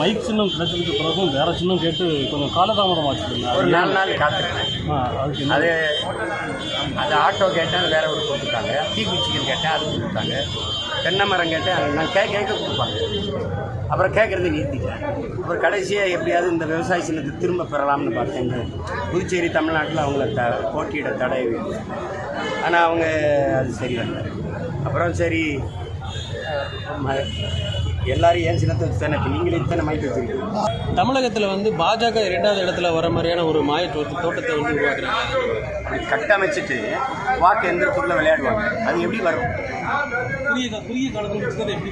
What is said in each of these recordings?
Mic சின்னம் கிடைச்சதுக்கு பிறகும் வேற சின்னம் கேட்டு கொஞ்சம் காலதாமதம் ஆச்சு ஒரு நாலு நாள் என்ன? அது அது ஆட்டோ கேட்டேன் வேற ஒரு கொடுத்துட்டாங்க. தீக்குச்சிகள் கேட்டேன் அது கொடுத்தாங்க தென்னை மரம் கேட்டேன் நான் கேட்க கேட்க கொடுப்பாங்க. அப்புறம் கேட்குறது நிறுத்திட்டேன். அப்புறம் கடைசியாக எப்படியாவது இந்த விவசாய சின்னத்தை திரும்ப பெறலாம்னு பார்த்தேன். புதுச்சேரி தமிழ்நாட்டில் அவங்கள த போட்டியிட தடை ஆனால் அவங்க அது சரி வரல அப்புறம் சரி ம- எல்லாரும் ஏன் சின்னத்தை வச்சு தானே நீங்களே இத்தனை மைக் வச்சுருக்கீங்க? தமிழகத்தில் வந்து பாஜக இரண்டாவது இடத்துல வர மாதிரியான ஒரு மாய தோட்ட- தோட்டத்தை வந்து உருவாக்குறாங்க. கட்டமைச்சிட்டு வாக்கு எந்திரத்துக்குள்ளே விளையாடுவாங்க. அது எப்படி வரும்? குறுகிய குறுகிய காலத்தில் எப்படி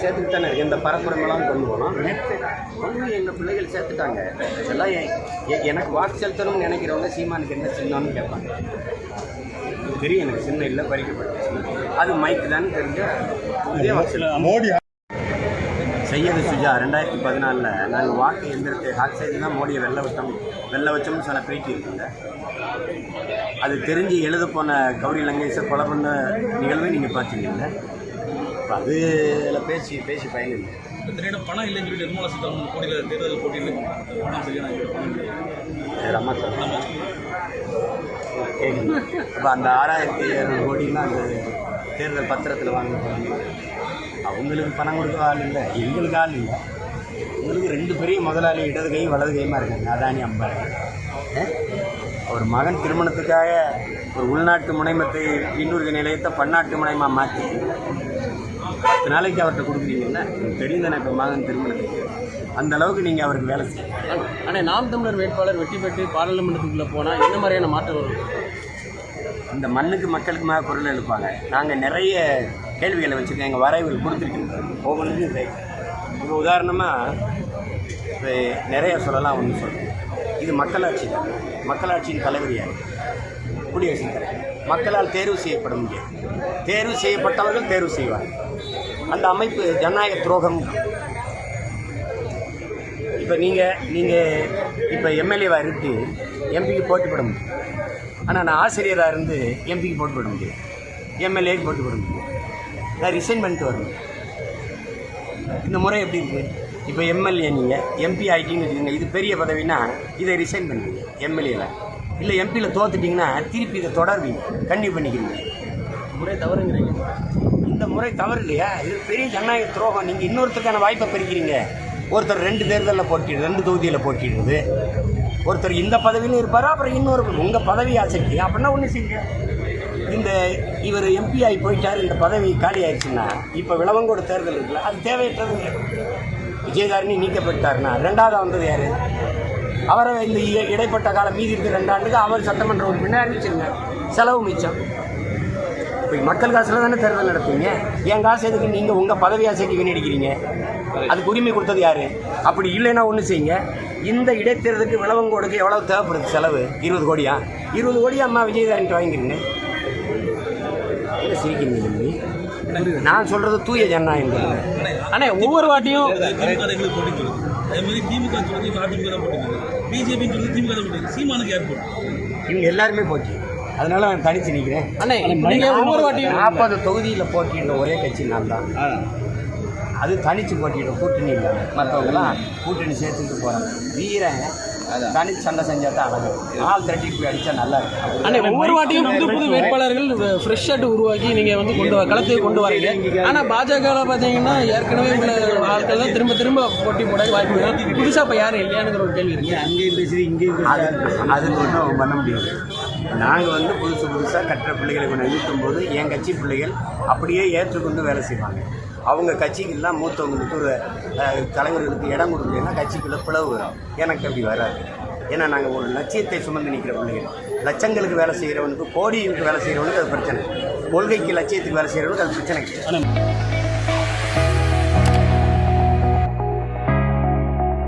போய் சேர்த்துட்டு தானே இருக்கு. இந்த பரப்புரமெல்லாம் கொண்டு போனோம். கொண்டு போய் எங்கள் பிள்ளைகள் சேர்த்துட்டாங்க. எ- எனக்கு வாக்கு செலுத்தணும்னு நினைக்கிறவங்க சீமானுக்கு என்ன சின்னம்னு கேட்பாங்க. தெரியும் எனக்கு சின்ன இல்லை பறிக்கப்பட்ட. அது மைக் தான் தெரிஞ்ச இதே. மோடி செய்யது சுஜா ரெண்டாயிரத்தி பதினாலில். நாங்கள் வாக்கு எந்திரத்தை ஹாக் செய்து தான் மோடியை வெள்ள விட்டோம். வெள்ள வச்சோம்னு சொன்ன பேட்டி இருக்குங்க. அது தெரிஞ்சு எழுத போன கௌரி லங்கேஷை கொலை பண்ண நிகழ்வை நீங்கள் பார்த்தீங்கல்ல அப்ப அதுல பேசி பேசி பயனில்லை திடீர்னு பணம் இல்லைன்னு சொல்லிட்டு நிர்மலா சீதாராமன் கோடியில் தேர்தல் போட்டியில் பணம் சரியான பணம் இல்லை. சரி, அம்மா. சொல்லுங்க கேட்குது அப்போ அந்த ஆறாயிரத்தி இரநூறு கோடின்னா அந்த தேர்தல் பத்திரத்தில் வாங்க அவங்களுக்கு பணம் கொடுக்க ஆள் இல்லை. எங்களுக்கு ஆள் இல்லை. உங்களுக்கு ரெண்டு பெரிய முதலாளி இடது கை வலது கையுமா இருக்காங்க. அதானி அம்பானி? ஒரு மகன் திருமணத்துக்காக ஒரு உள்நாட்டு முனைமத்தை இன்னொரு நிலையத்தை பன்னாட்டு முனையமாக மாற்றி பத்து நாளைக்கு அவர்கிட்ட உங்களுக்கு தெரியும் தானே இப்போ மகன் திருமணத்துக்கு. அந்த அளவுக்கு நீங்கள் அவருக்கு வேலை செய்யணும். ஆனால் நாம் தமிழர் வேட்பாளர் வெற்றி பெற்று பாராளுமன்றத்துக்குள்ளே போனால் என்ன மாதிரியான மாற்றம் வரும்? இந்த மண்ணுக்கு மக்களுக்குமாக குரல் எழுப்பாங்க. நாங்கள் நிறைய கேள்விகளை வச்சுருக்கோம். எங்கள் வரைவுகள் கொடுத்துருக்கோம். ஒவ்வொன்றுக்கும் இதை இப்போ உதாரணமாக இப்போ நிறைய சொல்லலாம் ஒன்று சொல்கிறேன் இது மக்களாட்சி. தான் மக்களாட்சியின் தலைவர் யார்? குடியரசுத் தலைவர். மக்களால் தேர்வு செய்யப்பட முடியாது. தேர்வு செய்யப்பட்டவர்கள் தேர்வு செய்வார் அந்த அமைப்பு ஜனநாயக துரோகம். இப்போ நீங்கள் நீங்கள் இப்போ எம்எல்ஏவாக இருந்து எம்பிக்கு போட்டி போட முடியும். ஆனால் நான் ஆசிரியராக இருந்து எம்பிக்கு போட்டு போட முடியும். எம்எல்ஏக்கு போட்டு போட முடியும். நான் ரிசைன் பண்ணிட்டு வரணும். இந்த முறை எப்படி இருக்குது இப்போ எம்எல்ஏ நீங்கள் எம்பி ஆகிட்டீங்கன்னு வச்சுக்கோங்க இது பெரிய பதவினா இதை ரிசைன் பண்ணுவீங்க எம்எல்ஏவில் இல்லை எம்பியில் தோத்துட்டிங்கன்னா திருப்பி இதை தொடர்வீங்க கண்டிப்பாக பண்ணிக்கிறீங்க. முறை தவறுங்கிறீங்க. இந்த முறை தவறு இல்லையா இது பெரிய ஜனநாயக துரோகம். நீங்கள் இன்னொருத்தருக்கான வாய்ப்பை பெருக்கிறீங்க ஒருத்தர் ரெண்டு தேர்தலில் போட்டிடுது ரெண்டு தொகுதியில் போட்டிடுது ஒருத்தர் இந்த பதவியிலும் இருப்பார்? அப்புறம் இன்னொரு உங்கள் பதவி ஆசைக்கு. அப்படின்னா ஒன்று செய்யுங்க. இந்த இவர் எம்பி ஆகி போயிட்டார் இந்த பதவி காலி ஆயிடுச்சுன்னா இப்போ விளவங்கோடு தேர்தல் இருக்குல்ல அது தேவையற்றதுங்க. விஜயதாரணி நீக்கப்பட்டார்னா ரெண்டாவது வந்தது யார்? அவரை இந்த இ- இடைப்பட்ட காலம் மீதி இருக்கிற ரெண்டு ஆண்டுக்கு அவர் சட்டமன்ற உறுப்பினர் அறிவிச்சிருங்க செலவு மிச்சம். இப்போ மக்கள் காசுல தானே தேர்தல் நடத்துவீங்க? என் காசு எதுக்கு நீங்கள் உங்கள் பதவி ஆசைக்கு வீணடிக்கிறீங்க அதுக்கு உரிமை கொடுத்தது யாரு? அப்படி இல்லைன்னா ஒன்று செய்யுங்க. இந்த இடைத்தேர்தலுக்கு விளவங்கோடுக்கு எவ்வளோ தேவைப்படுது செலவு? இருபது கோடியா? இருபது கோடியா அம்மா விஜயதாரன்ட்டு வாங்கிக்கிறீங்க. என்ன சிரிக்கிறீங்க தம்பி? நான் சொல்கிறது தூய ஜனநாயகம் ஆனால் ஒவ்வொரு வாட்டியும் திமுக போட்டி சீமானுக்கு போட்டி? இவங்க எல்லாருமே போச்சு. அதனால நான் தனிச்சு நிற்கிறேன் நீங்கள் ஒவ்வொரு வாட்டியும் நாற்பது தொகுதியில் போட்டியிட ஒரே கட்சி நான் தான் அது தனிச்சு போட்டியிட கூட்டணி இல்லை. மற்றவங்களாம் கூட்டணி சேர்த்துட்டு போகிறாங்க வீரன் தனிச்சு சண்டை செஞ்சா தான் அழகு. ஆள் திரட்டிட்டு போய் அடித்தா நல்லா இருக்கும். ஆனால் ஒவ்வொரு வாட்டியும் புது புது வேட்பாளர்கள் ஃப்ரெஷ் ஷர்ட் உருவாக்கி நீங்கள் வந்து கொண்டு வர களத்துக்கு கொண்டு வரீங்க. ஆனால் பாஜகவில் பார்த்தீங்கன்னா ஏற்கனவே உள்ள ஆட்கள் தான் திரும்ப திரும்ப போட்டி போட வாய்ப்பு புதுசாக இப்போ யாரும் இல்லையானுங்கிற ஒரு கேள்வி இருக்கு. அங்கேயும் பேசுது இங்கேயும் அது அது ஒன்றும் பண்ண முடியாது. நாங்கள் வந்து புதுசு புதுசாக கட்டுற பிள்ளைகளை கொண்டு நிறுத்தும் போது என் கட்சி பிள்ளைகள் அப்படியே ஏற்றுக்கொண்டு வேலை செய்வாங்க. அவங்க கட்சிக்கெல்லாம் மூத்தவங்களுக்கு ஒரு தலைவர்களுக்கு இடம் கொடுக்கலன்னா கட்சிக்குள்ளே பிளவு வரும். எனக்கு அப்படி வராது. ஏன்னா நாங்கள் ஒரு லட்சியத்தை சுமந்து நிற்கிற பிள்ளைகள். லட்சங்களுக்கு வேலை செய்கிறவனுக்கு கோடிகளுக்கு வேலை செய்கிறவனுக்கு அது பிரச்சனை. கொள்கைக்கு லட்சியத்துக்கு வேலை செய்கிறவனுக்கு அது பிரச்சனை.